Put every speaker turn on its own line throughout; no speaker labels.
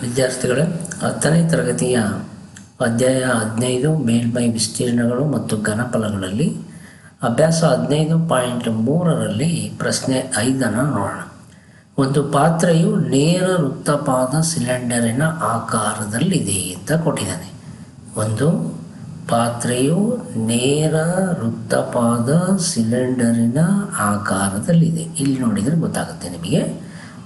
ವಿದ್ಯಾರ್ಥಿಗಳೇ, ಹತ್ತನೇ ತರಗತಿಯ ಅಧ್ಯಾಯ ಹದಿನೈದು ಮೇಲ್ಮೈ ವಿಸ್ತೀರ್ಣಗಳು ಮತ್ತು ಘನಫಲಗಳಲ್ಲಿ ಅಭ್ಯಾಸ ಹದಿನೈದು ಪಾಯಿಂಟ್ ಮೂರರಲ್ಲಿ ಪ್ರಶ್ನೆ ಐದನ್ನು ನೋಡೋಣ. ಒಂದು ಪಾತ್ರೆಯು ನೇರ ವೃತ್ತಪಾದ ಸಿಲಿಂಡರಿನ ಆಕಾರದಲ್ಲಿದೆ ಅಂತ ಕೊಟ್ಟಿದ್ದಾನೆ. ಒಂದು, ಪಾತ್ರೆಯು ನೇರ ವೃತ್ತಪಾದ ಸಿಲಿಂಡರಿನ ಆಕಾರದಲ್ಲಿದೆ. ಇಲ್ಲಿ ನೋಡಿದರೆ ಗೊತ್ತಾಗುತ್ತೆ ನಿಮಗೆ.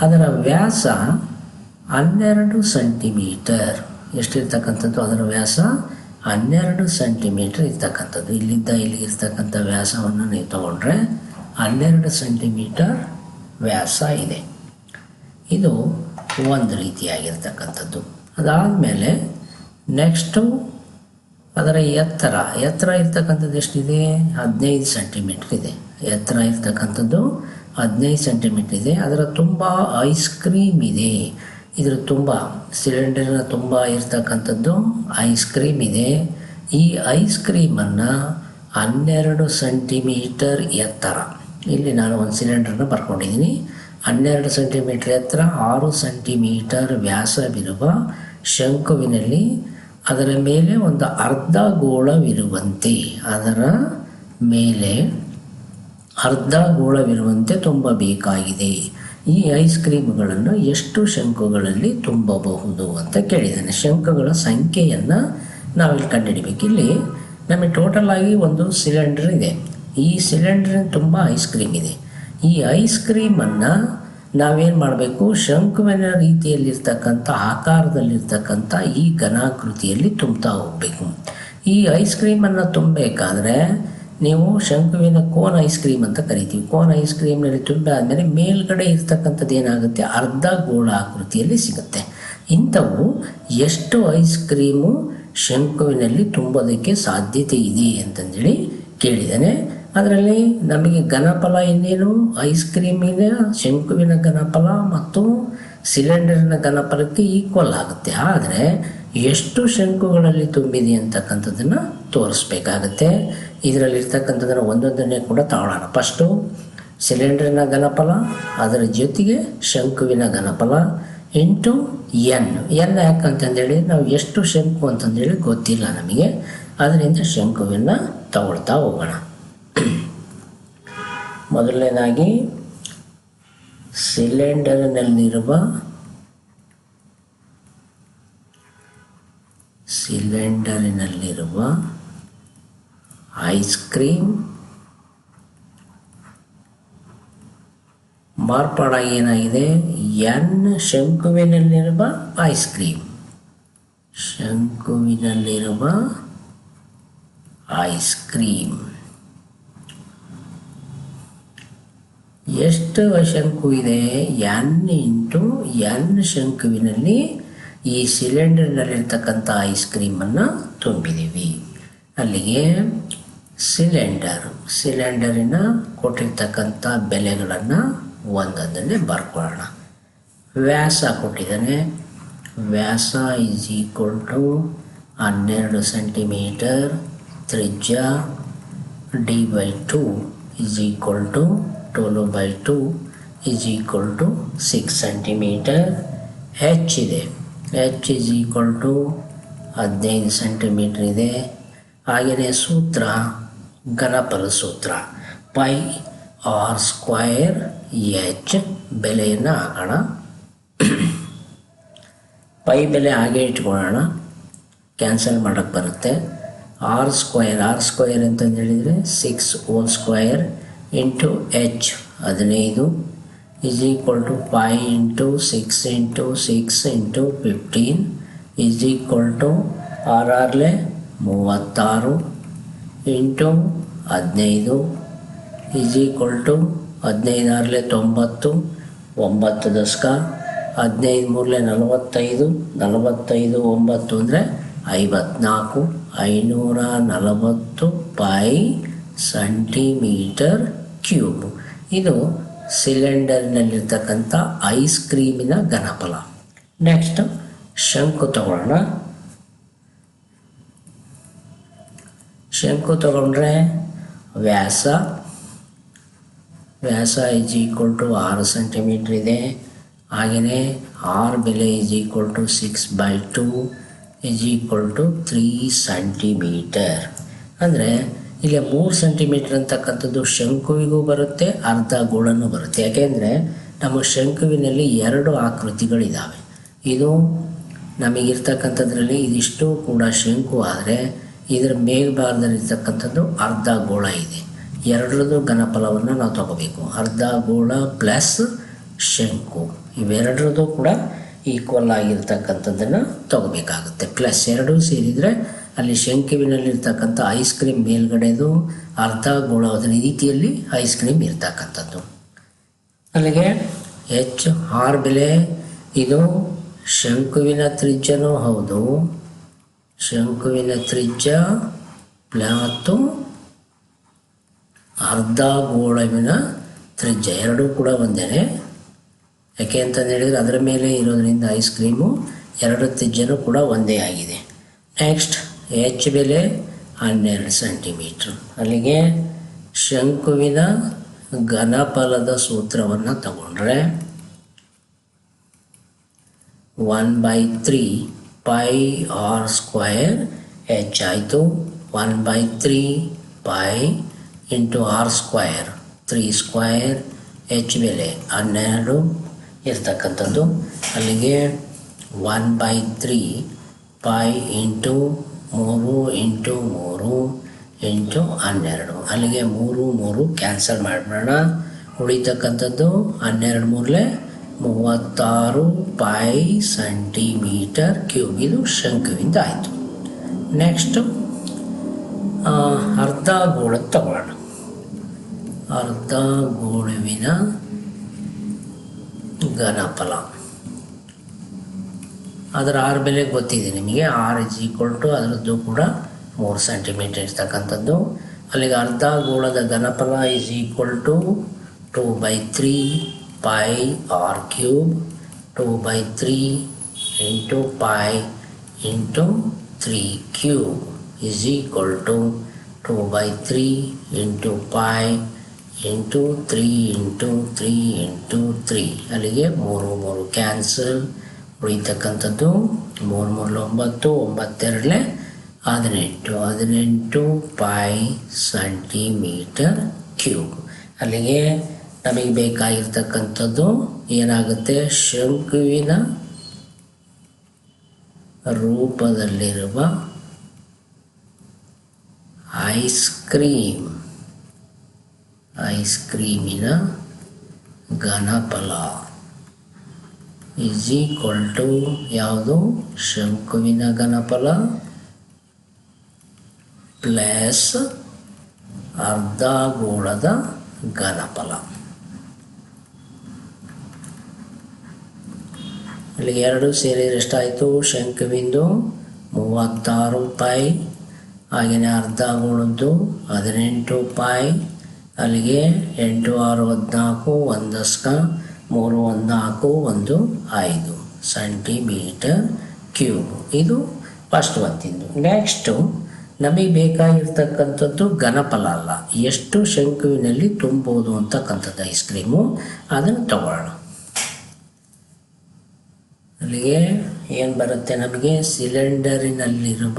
ಅದರ ವ್ಯಾಸ ಹನ್ನೆರಡು ಸೆಂಟಿಮೀಟರ್. ಎಷ್ಟಿರ್ತಕ್ಕಂಥದ್ದು ಅದರ ವ್ಯಾಸ? ಹನ್ನೆರಡು ಸೆಂಟಿಮೀಟರ್ ಇರ್ತಕ್ಕಂಥದ್ದು. ಇಲ್ಲಿದ್ದ, ಇಲ್ಲಿ ಇರ್ತಕ್ಕಂಥ ವ್ಯಾಸವನ್ನು ನೀವು ತಗೊಂಡ್ರೆ ಹನ್ನೆರಡು ಸೆಂಟಿಮೀಟರ್ ವ್ಯಾಸ ಇದೆ. ಇದು ಒಂದು ರೀತಿಯಾಗಿರ್ತಕ್ಕಂಥದ್ದು. ಅದಾದಮೇಲೆ ನೆಕ್ಸ್ಟು ಅದರ ಎತ್ತರ. ಎತ್ತರ ಇರ್ತಕ್ಕಂಥದ್ದು ಎಷ್ಟಿದೆ? ಹದಿನೈದು ಸೆಂಟಿಮೀಟ್ರ್ ಇದೆ. ಎತ್ತರ ಇರ್ತಕ್ಕಂಥದ್ದು ಹದಿನೈದು ಸೆಂಟಿಮೀಟ್ರ್ ಇದೆ. ಅದರ ತುಂಬ ಐಸ್ ಕ್ರೀಮ್ ಇದೆ. ಇದರ ತುಂಬ ಸಿಲಿಂಡರ್ನ ತುಂಬ ಇರ್ತಕ್ಕಂಥದ್ದು ಐಸ್ ಕ್ರೀಮ್ ಇದೆ. ಈ ಐಸ್ ಕ್ರೀಮನ್ನು ಹನ್ನೆರಡು ಸೆಂಟಿಮೀಟರ್ ಎತ್ತರ. ಇಲ್ಲಿ ನಾನು ಒಂದು ಸಿಲಿಂಡರ್ನ ಬರ್ಕೊಂಡಿದ್ದೀನಿ. ಹನ್ನೆರಡು ಸೆಂಟಿಮೀಟರ್ ಎತ್ತರ, ಆರು ಸೆಂಟಿಮೀಟರ್ ವ್ಯಾಸವಿರುವ ಶಂಕುವಿನಲ್ಲಿ ಅದರ ಮೇಲೆ ಒಂದು ಅರ್ಧ ಗೋಳವಿರುವಂತೆ, ಅದರ ಮೇಲೆ ಅರ್ಧ ಗೋಳವಿರುವಂತೆ ತುಂಬಬೇಕಾಗಿದೆ. ಈ ಐಸ್ ಕ್ರೀಮ್ಗಳನ್ನು ಎಷ್ಟು ಶಂಕುಗಳಲ್ಲಿ ತುಂಬಬಹುದು ಅಂತ ಕೇಳಿದ್ದಾನೆ. ಶಂಕುಗಳ ಸಂಖ್ಯೆಯನ್ನು ನಾವಿಲ್ಲಿ ಕಂಡುಹಿಡಿಬೇಕು. ಇಲ್ಲಿ ನಮಗೆ ಟೋಟಲ್ ಆಗಿ ಒಂದು ಸಿಲಿಂಡರ್ ಇದೆ. ಈ ಸಿಲಿಂಡರ್ ತುಂಬ ಐಸ್ ಕ್ರೀಮ್ ಇದೆ. ಈ ಐಸ್ ಕ್ರೀಮನ್ನು ನಾವೇನು ಮಾಡಬೇಕು? ಶಂಕುವಿನ ರೀತಿಯಲ್ಲಿರ್ತಕ್ಕಂಥ ಆಕಾರದಲ್ಲಿರ್ತಕ್ಕಂಥ ಈ ಘನಾಕೃತಿಯಲ್ಲಿ ತುಂಬ್ತಾ ಹೋಗಬೇಕು. ಈ ಐಸ್ ಕ್ರೀಮನ್ನು ತುಂಬಬೇಕಾದ್ರೆ ನೀವು ಶಂಕುವಿನ ಕೋನ್ ಐಸ್ ಕ್ರೀಮ್ ಅಂತ ಕರಿತೀವಿ. ಕೋನ್ ಐಸ್ ಕ್ರೀಮ್ನಲ್ಲಿ ತುಂಬಾದ್ಮೇಲೆ ಮೇಲ್ಗಡೆ ಇರ್ತಕ್ಕಂಥದ್ದು ಏನಾಗುತ್ತೆ? ಅರ್ಧ ಗೋಳ ಆಕೃತಿಯಲ್ಲಿ ಸಿಗುತ್ತೆ. ಇಂಥವು ಎಷ್ಟು ಐಸ್ ಕ್ರೀಮು ಶಂಕುವಿನಲ್ಲಿ ತುಂಬೋದಕ್ಕೆ ಸಾಧ್ಯತೆ ಇದೆ ಅಂತಂದೇಳಿ ಕೇಳಿದ್ದಾನೆ ಅದರಲ್ಲಿ ನಮಗೆ ಘನಫಲ ಇನ್ನೇನು? ಐಸ್ ಕ್ರೀಮಿನ ಶಂಕುವಿನ ಘನಫಲ ಮತ್ತು ಸಿಲಿಂಡರ್ನ ಘನಫಲಕ್ಕೆ ಈಕ್ವಲ್ ಆಗುತ್ತೆ. ಆದರೆ ಎಷ್ಟು ಶಂಕುಗಳಲ್ಲಿ ತುಂಬಿದೆ ಅಂತಕ್ಕಂಥದ್ದನ್ನು ತೋರಿಸ್ಬೇಕಾಗತ್ತೆ. ಇದರಲ್ಲಿರ್ತಕ್ಕಂಥದ್ದನ್ನು ಒಂದೊಂದನ್ನೇ ಕೂಡ ತಗೊಳ್ಳೋಣ ಫಸ್ಟು ಸಿಲಿಂಡರಿನ ಘನಫಲ, ಅದರ ಜೊತೆಗೆ ಶಂಕುವಿನ ಘನಫಲ. ಇಂಟು ಎನ್ ಎನ್ ಯಾಕಂತಂದೇಳಿ, ನಾವು ಎಷ್ಟು ಶಂಕು ಅಂತಂದೇಳಿ ಗೊತ್ತಿಲ್ಲ ನಮಗೆ. ಅದರಿಂದ ಶಂಕುವಿನ ತಗೊಳ್ತಾ ಹೋಗೋಣ. ಮೊದಲನೇದಾಗಿ ಸಿಲಿಂಡರ್ನಲ್ಲಿರುವ ಸಿಲಿಂಡರಿನಲ್ಲಿರುವ ಐಸ್ ಕ್ರೀಮ್, ಮಾರ್ಪಾಡ ಏನಾಗಿದೆ? ಎನ್ ಶಂಕುವಿನಲ್ಲಿರುವ ಐಸ್ ಕ್ರೀಮ್. ಶಂಕುವಿನಲ್ಲಿರುವ ಐಸ್ ಕ್ರೀಮ್. ಎಷ್ಟು ಶಂಕು ಇದೆ? ಎನ್ ಇಂಟು ಎನ್ ಶಂಕುವಿನಲ್ಲಿ ಈ ಸಿಲಿಂಡರ್ನಲ್ಲಿರ್ತಕ್ಕಂಥ ಐಸ್ ಕ್ರೀಮನ್ನು ತುಂಬಿದ್ದೀವಿ. ಅಲ್ಲಿಗೆ ಸಿಲಿಂಡರ್. ಸಿಲಿಂಡರಿನ ಕೊಟ್ಟಿರ್ತಕ್ಕಂಥ ಬೆಲೆಗಳನ್ನು ಒಂದೊಂದನ್ನೇ ಬರ್ಕೊಳ್ಳೋಣ. ವ್ಯಾಸ ಕೊಟ್ಟಿದ್ದಾನೆ. ವ್ಯಾಸ ಈಸ್ ಈಕ್ವಲ್ ಟು ಹನ್ನೆರಡು ಸೆಂಟಿಮೀಟರ್ ತ್ರಿಜ್ಯ D by two is equal to twelve by two is equal to six centimetre H ಇದೆ. ಹೆಚ್ ಈಸ್ ಈಕ್ವಲ್ ಟು ಹದಿನೈದು ಸೆಂಟಿಮೀಟ್ರ್ ಇದೆ. ಹಾಗೆಯೇ ಸೂತ್ರ ಘನಫಲ ಸೂತ್ರ ಪೈ ಆರ್ ಸ್ಕ್ವಯರ್ ಎಚ್ ಬೆಲೆಯನ್ನು ಹಾಕೋಣ. ಪೈ ಬೆಲೆ ಹಾಗೆ ಇಟ್ಕೊಳ್ಳೋಣ. ಕ್ಯಾನ್ಸಲ್ ಮಾಡೋಕ್ಕೆ ಬರುತ್ತೆ. ಆರ್ ಸ್ಕ್ವಯರ್ ಆರ್ ಸ್ಕ್ವಯರ್ ಅಂತಂದು ಹೇಳಿದರೆ six whole square into h ಹದಿನೈದು is equal to pi into six into six into fifteen is equal to R ಆರ್ಲೆ ಮೂವತ್ತಾರು. ಇಂಟು ಹದಿನೈದು ಈಸ್ ಈಕ್ವಲ್ ಟು ಹದಿನೈದು ಆರಲೆ ತೊಂಬತ್ತು, ಒಂಬತ್ತು ದಶಕ, ಹದಿನೈದು ಮೂರಲೆ ನಲವತ್ತೈದು ನಲವತ್ತೈದು ಒಂಬತ್ತು ಅಂದರೆ ಐವತ್ನಾಲ್ಕು, ಐನೂರ ನಲವತ್ತು ಪೈ ಸೆಂಟಿಮೀಟರ್ ಕ್ಯೂಬ್ ಇದು ಸಿಲಿಂಡರ್ನಲ್ಲಿರ್ತಕ್ಕಂಥ ಐಸ್ ಕ್ರೀಮಿನ ಘನಫಲ. ನೆಕ್ಸ್ಟ್ ಶಂಕು ತಗೊಳ್ಳೋಣ ಶಂಕು ತಗೊಂಡ್ರೆ ವ್ಯಾಸ. ವ್ಯಾಸ ಇಸ್ ಈಕ್ವಲ್ ಟು ಆರು ಸೆಂಟಿಮೀಟ್ರ್ ಇದೆ. ಹಾಗೆಯೇ ಆರ್ ಬೆಲೆ is equal to six by two is equal to three centimetre ಅಂದರೆ ಇಲ್ಲಿ ಮೂರು ಸೆಂಟಿಮೀಟರ್ ಅಂತಕ್ಕಂಥದ್ದು ಶಂಕುವಿಗೂ ಬರುತ್ತೆ, ಅರ್ಧ ಗೋಳನ್ನು ಬರುತ್ತೆ. ಯಾಕೆಂದರೆ ನಮ್ಮ ಶಂಕುವಿನಲ್ಲಿ ಎರಡು ಆಕೃತಿಗಳಿದ್ದಾವೆ ಇದು ನಮಗಿರ್ತಕ್ಕಂಥದ್ರಲ್ಲಿ ಇದಿಷ್ಟು ಕೂಡ ಶಂಕು ಆದರೆ ಇದರ ಮೇಲ್ಭಾಗದಲ್ಲಿರ್ತಕ್ಕಂಥದ್ದು ಅರ್ಧ ಗೋಳ ಇದೆ. ಎರಡರದ್ದು ಘನಫಲವನ್ನು ನಾವು ತಗೋಬೇಕು. ಅರ್ಧ ಗೋಳ ಪ್ಲಸ್ ಶಂಕು. ಇವೆರಡರದ್ದು ಕೂಡ ಈಕ್ವಲ್ ಆಗಿರ್ತಕ್ಕಂಥದ್ದನ್ನು ತಗೋಬೇಕಾಗುತ್ತೆ. ಪ್ಲಸ್ ಎರಡೂ ಸೇರಿದರೆ ಅಲ್ಲಿ ಶಂಕುವಿನಲ್ಲಿರ್ತಕ್ಕಂಥ ಐಸ್ ಕ್ರೀಮ್ ಮೇಲ್ಗಡೆದು ಅರ್ಧ ಗೋಳದ ರೀತಿಯಲ್ಲಿ ಐಸ್ ಕ್ರೀಮ್ ಇರ್ತಕ್ಕಂಥದ್ದು. ಅಲ್ಲಿಗೆ ಎಚ್ ಆರ್ ಬೆಲೆ. ಇದು ಶಂಕುವಿನ ತ್ರಿಜ್ಯನೂ ಹೌದು. ಶಂಕುವಿನ ತ್ರಿಜ್ಯ ಮತ್ತು ಅರ್ಧ ಗೋಳವಿನ ತ್ರಿಜ್ಯ, ಎರಡೂ ಕೂಡ ಒಂದೇ ಯಾಕೆ ಅಂತಂದು ಹೇಳಿದರೆ ಅದರ ಮೇಲೆ ಇರೋದರಿಂದ ಐಸ್ ಕ್ರೀಮು ಎರಡು ತ್ರಿಜ್ಯನೂ ಕೂಡ ಒಂದೇ ಆಗಿದೆ. ನೆಕ್ಸ್ಟ್ ಎಚ್ ಬೆಲೆ ಹನ್ನೆರಡು ಸೆಂಟಿಮೀಟ್ರ್ ಅಲ್ಲಿಗೆ ಶಂಕುವಿನ ಘನಫಲದ ಸೂತ್ರವನ್ನು ತಗೊಂಡ್ರೆ one by three pi R square H ಆಯಿತು one by three pi into R square three square H ಬೆಲೆ ಹನ್ನೆರಡು ಇರ್ತಕ್ಕಂಥದ್ದು. ಅಲ್ಲಿಗೆ one by three pi into ಮೂರು ಇಂಟು ಮೂರು ಇಂಟು ಹನ್ನೆರಡು. ಅಲ್ಲಿಗೆ ಮೂರು ಮೂರು ಕ್ಯಾನ್ಸಲ್ ಮಾಡಿಬಿಡೋಣ. ಉಳಿತಕ್ಕಂಥದ್ದು ಹನ್ನೆರಡು ಮೂರಲೆ ಮೂವತ್ತಾರು ಪೈ ಸೆಂಟಿಮೀಟರ್ ಕ್ಯೂಬ್ ಇದು ಶಂಕುವಿಂದ ಆಯಿತು. ನೆಕ್ಸ್ಟು ಅರ್ಧ ಗೋಳ ತಗೊಳ್ಳೋಣ. ಅರ್ಧ ಗೋಳುವಿನ ಘನಫಲ. ಅದರ ಆರು ಬೆಲೆ ಗೊತ್ತಿದೆ ನಿಮಗೆ. ಆರ್ ಇಸ್ ಈಕ್ವಲ್ ಟು ಅದರದ್ದು ಕೂಡ ಮೂರು ಸೆಂಟಿಮೀಟರ್ ಇರ್ತಕ್ಕಂಥದ್ದು. ಅಲ್ಲಿಗೆ ಅರ್ಧ ಗೋಳದ ಘನಫಲ is equal to two by three pi R cube two by three into pi into three cube is equal to two by three into pi into three into three into three ಅಲ್ಲಿಗೆ ಮೂರು ಮೂರು cancel ಉಳಿತಕ್ಕಂಥದ್ದು ಮೂರು ಮೂರು ಒಂಬತ್ತು ಒಂಬತ್ತೆರಡಲೆ ಹದಿನೆಂಟು. ಹದಿನೆಂಟು pi centimetre cube ಅಲ್ಲಿಗೆ ನಮಗೆ ಬೇಕಾಗಿರ್ತಕ್ಕಂಥದ್ದು ಏನಾಗುತ್ತೆ? ಶಂಕುವಿನ ರೂಪದಲ್ಲಿರುವ ಐಸ್ ಕ್ರೀಮ್. ಐಸ್ ಕ್ರೀಮಿನ ಘನಫಲ. ಈಸ್ ಈಕ್ವಲ್ ಟು ಯಾವುದು? ಶಂಕುವಿನ ಘನಫಲ ಪ್ಲಸ್ ಅರ್ಧ ಗೋಳದ ಘನಫಲ. ಇಲ್ಲಿ ಎರಡು ಸೇರಿದ್ರೆ ಎಷ್ಟಾಯಿತು ಶಂಕುವಿಂದು ಮೂವತ್ತಾರು ಪೈ ಹಾಗೆಯೇ ಅರ್ಧ ಉಳಿದು ಹದಿನೆಂಟು ಪೈ ಅಲ್ಲಿಗೆ ಎಂಟು, ಆರು, ಹದಿನಾಲ್ಕು ಒಂದಸ್ಕ ಮೂರು ಒಂದು ನಾಲ್ಕು ಒಂದು ಐದು. Centimetre cube. ಇದು ಫಸ್ಟ್ ಒತ್ತಿಂದು ನೆಕ್ಸ್ಟು, ನಮಗೆ ಬೇಕಾಗಿರ್ತಕ್ಕಂಥದ್ದು ಘನಫಲ ಅಲ್ಲ. ಎಷ್ಟು ಶಂಕುವಿನಲ್ಲಿ ತುಂಬೋದು ಅಂತಕ್ಕಂಥದ್ದು ಐಸ್ ಕ್ರೀಮು. ಅದನ್ನು ತಗೊಳ್ಳೋಣ. ಅಲ್ಲಿಗೆ ಏನು ಬರುತ್ತೆ? ನಮಗೆ ಸಿಲಿಂಡರಿನಲ್ಲಿರುವ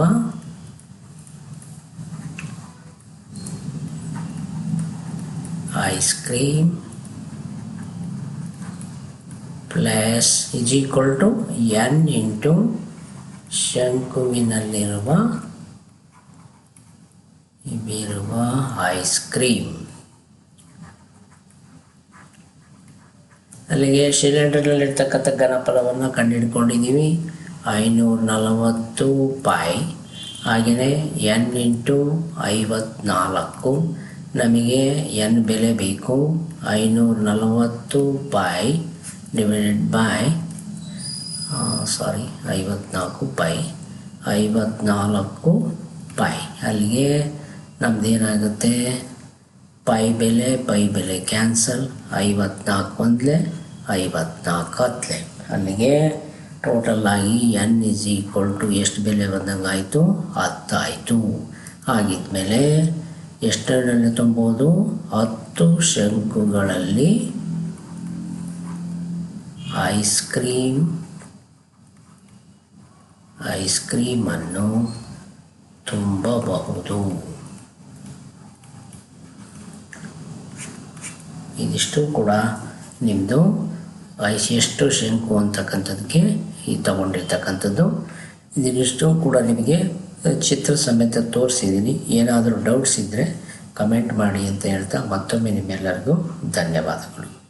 ice cream plus is equal to n into ಶಂಕುವಿನಲ್ಲಿರುವ ಇವಿರುವ ಐಸ್ ಕ್ರೀಮ್. ಅಲ್ಲಿಗೆ ಸಿಲಿಂಡರ್ನಲ್ಲಿರ್ತಕ್ಕಂಥ ಘನಫಲವನ್ನು ಕಂಡುಹಿಡ್ಕೊಂಡಿದ್ದೀವಿ. ಐನೂರ ನಲವತ್ತು ಪೈ ಹಾಗೆಯೇ ಎನ್ ಇಂಟು ಐವತ್ನಾಲ್ಕು. ನಮಗೆ ಎನ್ ಬೆಲೆ ಬೇಕು. ಐನೂರ ನಲವತ್ತು ಪೈ ಡಿವೈಡೆಡ್ ಬೈ ಸಾರಿ, ಐವತ್ನಾಲ್ಕು ಪೈ ಐವತ್ನಾಲ್ಕು ಪೈ ಅಲ್ಲಿಗೆ ನಮ್ಮದೇನಾಗುತ್ತೆ ಪೈ ಬೆಲೆ ಪೈ ಬೆಲೆ ಕ್ಯಾನ್ಸಲ್. ಐವತ್ನಾಲ್ಕು ಒಂದಲೆ ಐವತ್ನಾಲ್ಕು ಹತ್ತಲೆ ಅಲ್ಲಿಗೆ ಟೋಟಲ್ ಆಗಿ ಎನ್ ಇಸ್ ಈಕ್ವಲ್ ಟು ಎಷ್ಟು ಬೆಲೆ ಬಂದಂಗೆ ಆಯಿತು? ಹತ್ತಾಯಿತು. ಆಗಿದ್ಮೇಲೆ ಎಷ್ಟರಲ್ಲಿ ತುಂಬೋದು? ಹತ್ತು ಶಂಕುಗಳಲ್ಲಿ ಐಸ್ ಕ್ರೀಮ್ ಐಸ್ ಕ್ರೀಮನ್ನು ತುಂಬಬಹುದು. ಇದಿಷ್ಟು ಕೂಡ ನಿಮ್ಮದು ಐಸ್ ಎಷ್ಟು ಶಂಕು ಅಂತಕ್ಕಂಥದ್ದಕ್ಕೆ ಈ ತಗೊಂಡಿರ್ತಕ್ಕಂಥದ್ದು. ಇದಿಷ್ಟು ಕೂಡ ನಿಮಗೆ ಚಿತ್ರ ಸಮೇತ ತೋರಿಸಿದ್ದೀನಿ. ಏನಾದರೂ ಡೌಟ್ಸ್ ಇದ್ದರೆ ಕಮೆಂಟ್ ಮಾಡಿ ಅಂತ ಹೇಳ್ತಾ ಮತ್ತೊಮ್ಮೆ ನಿಮ್ಮೆಲ್ಲರಿಗೂ ಧನ್ಯವಾದಗಳು.